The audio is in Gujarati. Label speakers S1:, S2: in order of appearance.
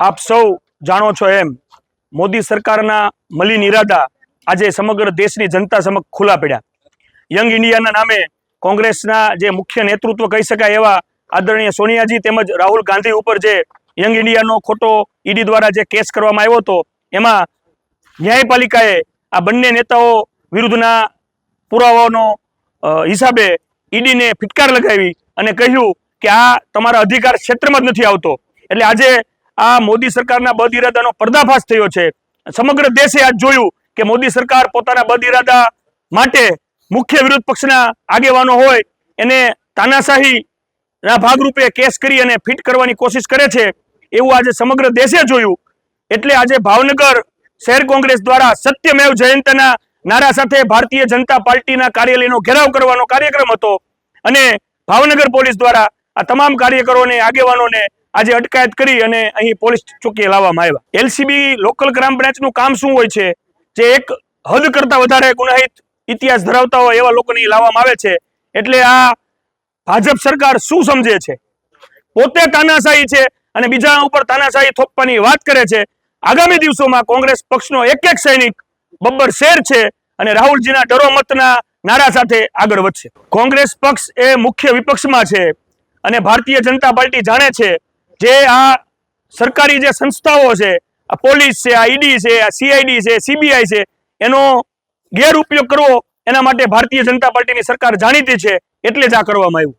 S1: આપ સૌ જાણો છો એમ, મોદી સરકારના મલિન ઇરાદા આજે સમગ્ર દેશની જનતા સમક્ષ ખુલ્લા પડ્યા. યંગ ઇન્ડિયાના નામે કોંગ્રેસના જે મુખ્ય નેતૃત્વ કહી શકાય એવા આદરણીય સોનિયાજી તેમજ રાહુલ ગાંધી ઉપર જે યંગ ઇન્ડિયાનો ખોટો ઈડી દ્વારા જે કેસ કરવામાં આવ્યો હતો, એમાં ન્યાયપાલિકાએ આ બંને નેતાઓ વિરુદ્ધના પુરાવાનો હિસાબે ઈડીને ફિટકાર લગાવી અને કહ્યું કે આ તમારા અધિકાર ક્ષેત્રમાં જ નથી આવતો. એટલે આજે આ મોદી સરકારના બદ ઇરાદાનો પર્દાફાશ થયો છે. સમગ્ર દેશે આજ જોયું કે મોદી સરકાર પોતાના બદ ઇરાદા માટે મુખ્ય વિરોધ પક્ષના આગેવાનો હોય, એને તાનાશાહી ના ભાગરૂપે કેસ કરી અને ફિટ કરવાની કોશિશ કરે છે, એવું આજે સમગ્ર દેશે જોયું. એટલે આજે ભાવનગર શહેર કોંગ્રેસ દ્વારા સત્યમેવ જયંતના નારા સાથે ભારતીય જનતા પાર્ટીના કાર્યાલયનો ઘેરાવ કરવાનો કાર્યક્રમ હતો. અને ભાવનગર પોલીસ દ્વારા આ તમામ કાર્યકરોને, આગેવાનોને આજે અટકાયત કરી અને અહીં પોલીસ ચોકીએ લાવવામાં આવ્યા. એલસીબી લોકલ ક્રાઇમ બ્રાન્ચનું કામ શું હોય છે? જે એક હદ કરતા વધારે ગુનાહિત ઇતિહાસ ધરાવતા હોય એવા લોકોને લાવવામાં આવે છે. એટલે આ ભાજપ સરકાર શું સમજે છે? પોતે તાનાશાહી છે અને બીજા ઉપર તાનાશાહી થોપવાની વાત કરે છે. આગામી દિવસોમાં કોંગ્રેસ પક્ષનો એક એક સૈનિક બબ્બર શેર છે અને રાહુલજીના ડરો મતના નારા સાથે આગળ વધશે. કોંગ્રેસ પક્ષ એ મુખ્ય વિપક્ષમાં છે અને ભારતીય જનતા પાર્ટી જાણે છે જે આ સરકારી જે સંસ્થાઓ છે, આ પોલીસ છે, આ ઈડી છે, આ સીઆઈડી છે, સીબીઆઈ છે, એનો ગેરઉપયોગ કરવો એના માટે ભારતીય જનતા પાર્ટીની સરકાર જાણીતી છે, એટલે જ આ કરવામાં આવ્યું.